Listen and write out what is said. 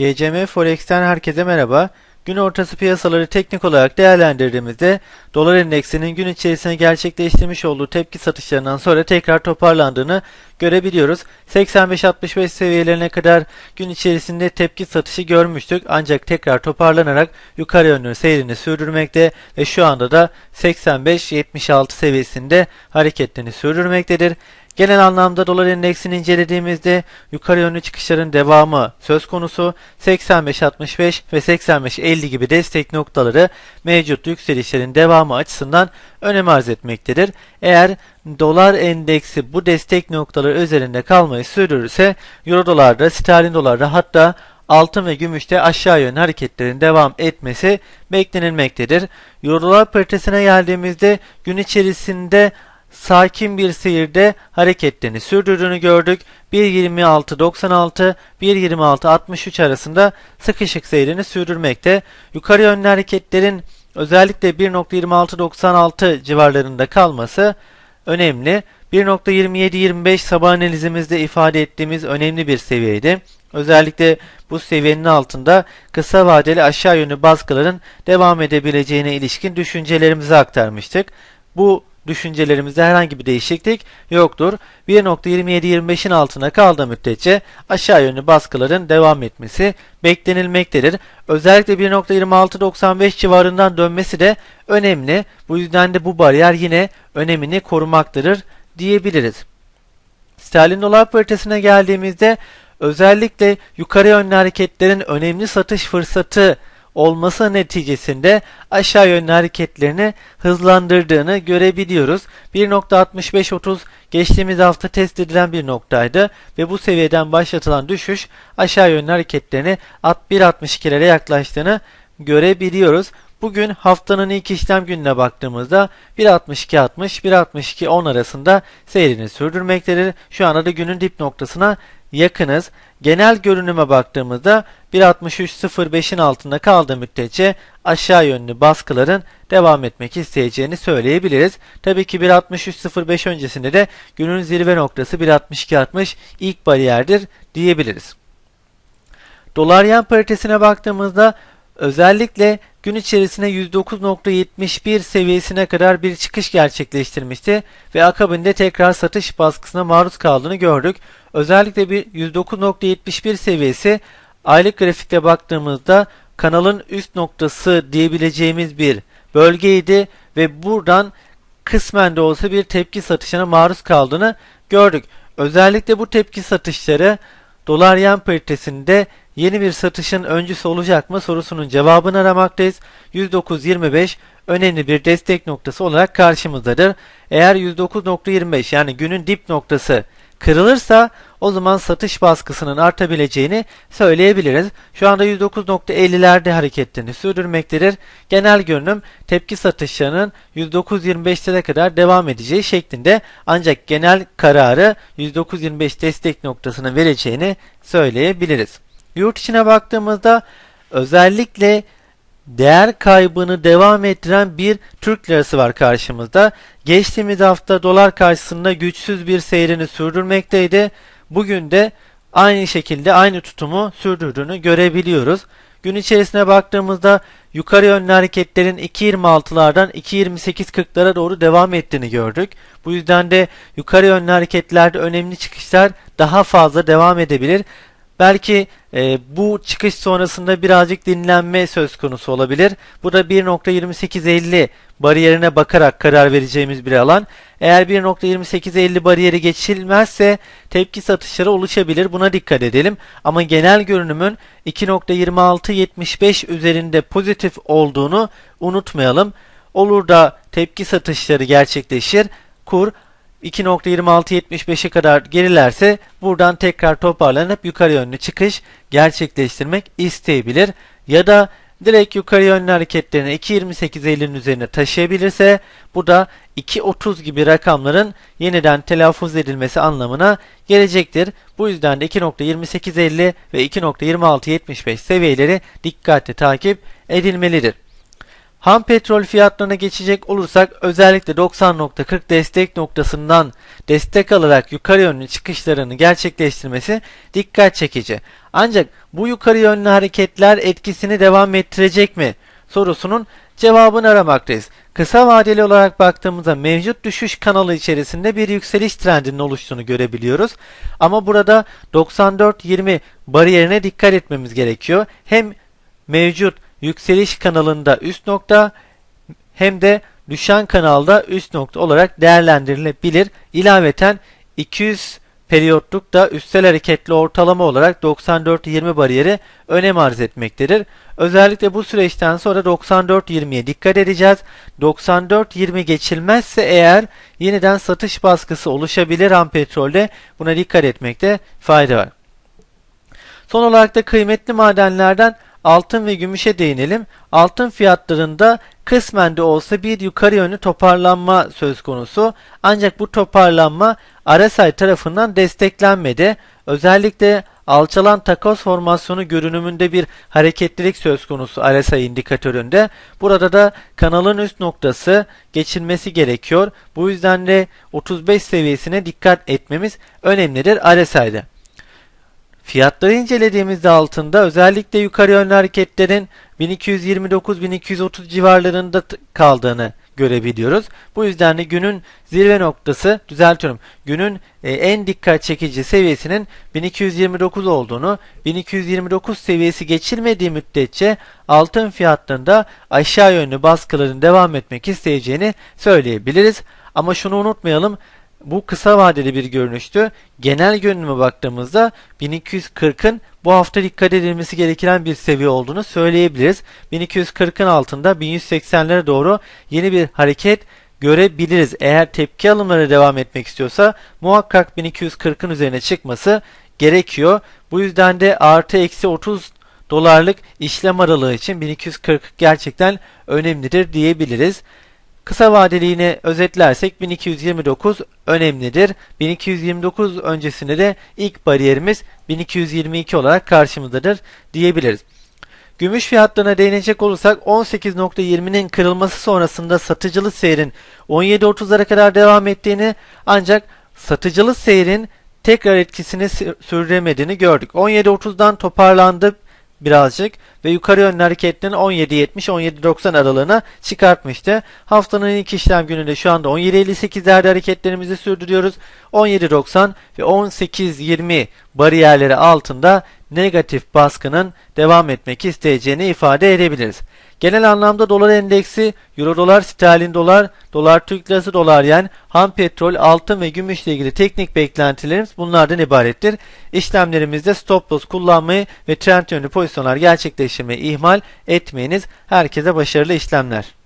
GCM Forex'ten herkese merhaba. Gün ortası piyasaları teknik olarak değerlendirdiğimizde dolar endeksinin gün içerisinde gerçekleştirmiş olduğu tepki satışlarından sonra tekrar toparlandığını görebiliyoruz. 85-65 seviyelerine kadar gün içerisinde tepki satışı görmüştük ancak tekrar toparlanarak yukarı yönlü seyrini sürdürmekte ve şu anda da 85-76 seviyesinde hareketlerini sürdürmektedir. Genel anlamda dolar endeksini incelediğimizde yukarı yönlü çıkışların devamı söz konusu 85-65 ve 85-50 gibi destek noktaları mevcut yükselişlerin devamı açısından önem arz etmektedir. Eğer dolar endeksi bu destek noktaları üzerinde kalmayı sürdürürse euro dolarda, sterlin dolarda hatta altın ve gümüşte aşağı yönlü hareketlerin devam etmesi beklenilmektedir. Euro dolar paritesine geldiğimizde gün içerisinde sakin bir seyirde hareketlerini sürdürdüğünü gördük. 1.26.96 1.26.63 arasında sıkışık seyrini sürdürmekte. Yukarı yönlü hareketlerin özellikle 1.26.96 civarlarında kalması önemli. 1.27-25 sabah analizimizde ifade ettiğimiz önemli bir seviyeydi. Özellikle bu seviyenin altında kısa vadeli aşağı yönlü baskıların devam edebileceğine ilişkin düşüncelerimizi aktarmıştık. Bu düşüncelerimizde herhangi bir değişiklik yoktur. 1.27-25'in altına kaldığı müddetçe aşağı yönlü baskıların devam etmesi beklenilmektedir. Özellikle 1.26-95 civarından dönmesi de önemli. Bu yüzden de bu bariyer yine önemini korumaktadır diyebiliriz. Sterlin dolar paritesine geldiğimizde özellikle yukarı yönlü hareketlerin önemli satış fırsatı olması neticesinde aşağı yönlü hareketlerini hızlandırdığını görebiliyoruz. 1.6530 geçtiğimiz hafta test edilen bir noktaydı ve bu seviyeden başlatılan düşüş aşağı yönlü hareketlerini 1.62'lere yaklaştığını görebiliyoruz. Bugün haftanın ilk işlem gününe baktığımızda 1.62.60 1.62.10 arasında seyrini sürdürmektedir. Şu anda da günün dip noktasına yakınız. Genel görünüme baktığımızda 1.63.05'in altında kaldığı müddetçe aşağı yönlü baskıların devam etmek isteyeceğini söyleyebiliriz. Tabii ki 1.63.05 öncesinde de günün zirve noktası 1.62.60 ilk bariyerdir diyebiliriz. Dolar yen paritesine baktığımızda özellikle gün içerisinde 109.71 seviyesine kadar bir çıkış gerçekleştirmişti ve akabinde tekrar satış baskısına maruz kaldığını gördük. Özellikle bir 109.71 seviyesi aylık grafikte baktığımızda kanalın üst noktası diyebileceğimiz bir bölgeydi ve buradan kısmen de olsa bir tepki satışına maruz kaldığını gördük. Özellikle bu tepki satışları dolar yen paritesinde yeni bir satışın öncüsü olacak mı sorusunun cevabını aramaktayız. 109.25 önemli bir destek noktası olarak karşımızdadır. Eğer 109.25 yani günün dip noktası kırılırsa o zaman satış baskısının artabileceğini söyleyebiliriz. Şu anda 109.50'lerde hareketlerini sürdürmektedir. Genel görünüm tepki satışlarının 109.25'lere kadar devam edeceği şeklinde ancak genel kararı 109.25 destek noktasını vereceğini söyleyebiliriz. Yurt içine baktığımızda özellikle değer kaybını devam ettiren bir Türk lirası var karşımızda. Geçtiğimiz hafta dolar karşısında güçsüz bir seyrini sürdürmekteydi. Bugün de aynı şekilde aynı tutumu sürdürdüğünü görebiliyoruz. Gün içerisine baktığımızda yukarı yönlü hareketlerin 2.26'lardan 2.28.40'lara doğru devam ettiğini gördük. Bu yüzden de yukarı yönlü hareketlerde önemli çıkışlar daha fazla devam edebilir. Belki e, bu çıkış sonrasında birazcık dinlenme söz konusu olabilir. Bu da 1.2850 bariyerine bakarak karar vereceğimiz bir alan. Eğer 1.2850 bariyeri geçilmezse tepki satışları oluşabilir. Buna dikkat edelim. Ama genel görünümün 2.2675 üzerinde pozitif olduğunu unutmayalım. Olur da tepki satışları gerçekleşir. Kur 2.2675'e kadar gerilerse buradan tekrar toparlanıp yukarı yönlü çıkış gerçekleştirmek isteyebilir. Ya da direkt yukarı yönlü hareketlerini 2.28.50'nin üzerine taşıyabilirse bu da 2.30 gibi rakamların yeniden telaffuz edilmesi anlamına gelecektir. Bu yüzden de 2.28.50 ve 2.2675 seviyeleri dikkatle takip edilmelidir. Ham petrol fiyatlarına geçecek olursak özellikle 90.40 destek noktasından destek alarak yukarı yönlü çıkışlarını gerçekleştirmesi dikkat çekici. Ancak bu yukarı yönlü hareketler etkisini devam ettirecek mi? sorusunun cevabını aramaktayız. Kısa vadeli olarak baktığımızda mevcut düşüş kanalı içerisinde bir yükseliş trendinin oluştuğunu görebiliyoruz. Ama burada 94-20 bariyerine dikkat etmemiz gerekiyor. Hem mevcut yükseliş kanalında üst nokta hem de düşen kanalda üst nokta olarak değerlendirilebilir. İlaveten 200 periyotluk da üstel hareketli ortalama olarak 94-20 bariyeri önem arz etmektedir. Özellikle bu süreçten sonra 94-20'ye dikkat edeceğiz. 94-20 geçilmezse eğer yeniden satış baskısı oluşabilir ham petrolde. Buna dikkat etmekte fayda var. Son olarak da kıymetli madenlerden altın ve gümüşe değinelim. Altın fiyatlarında kısmen de olsa bir yukarı yönlü toparlanma söz konusu. Ancak bu toparlanma RSI tarafından desteklenmedi. Özellikle alçalan takoz formasyonu görünümünde bir hareketlilik söz konusu RSI indikatöründe. Burada da kanalın üst noktası geçilmesi gerekiyor. Bu yüzden de 35 seviyesine dikkat etmemiz önemlidir RSI'de. Fiyatları incelediğimizde altında özellikle yukarı yönlü hareketlerin 1229-1230 civarlarında kaldığını görebiliyoruz. Bu yüzden de günün zirve noktası, düzeltiyorum, günün e, en dikkat çekici seviyesinin 1229 olduğunu, 1229 seviyesi geçilmediği müddetçe altın fiyatlarında aşağı yönlü baskıların devam etmek isteyeceğini söyleyebiliriz. Ama şunu unutmayalım, bu kısa vadeli bir görünüştü. Genel görünüme baktığımızda 1240'ın bu hafta dikkat edilmesi gereken bir seviye olduğunu söyleyebiliriz. 1240'ın altında 1180'lere doğru yeni bir hareket görebiliriz. Eğer tepki alımları devam etmek istiyorsa muhakkak 1240'ın üzerine çıkması gerekiyor. Bu yüzden de artı eksi 30 dolarlık işlem aralığı için 1240 gerçekten önemlidir diyebiliriz. Kısa vadeli yine özetlersek 1229 önemlidir. 1229 öncesinde de ilk bariyerimiz 1222 olarak karşımızdadır diyebiliriz. Gümüş fiyatlarına değinecek olursak 18.20'nin kırılması sonrasında satıcılı seyrin 17.30'lara kadar devam ettiğini ancak satıcılı seyrin tekrar etkisini sürdüremediğini gördük. 17.30'dan toparlandı birazcık ve yukarı yönlü hareketlerini 17.70-17.90 aralığına çıkartmıştı. Haftanın ilk işlem gününde şu anda 17.58'lerde hareketlerimizi sürdürüyoruz. 17.90 ve 18.20 bariyerleri altında negatif baskının devam etmek isteyeceğini ifade edebiliriz. Genel anlamda dolar endeksi, euro dolar, sterlin dolar, dolar Türk lirası, dolar yen, ham petrol, altın ve gümüşle ilgili teknik beklentilerimiz bunlardan ibarettir. İşlemlerimizde stop loss kullanmayı ve trend yönlü pozisyonlar gerçekleştirmeyi ihmal etmeyiniz. Herkese başarılı işlemler.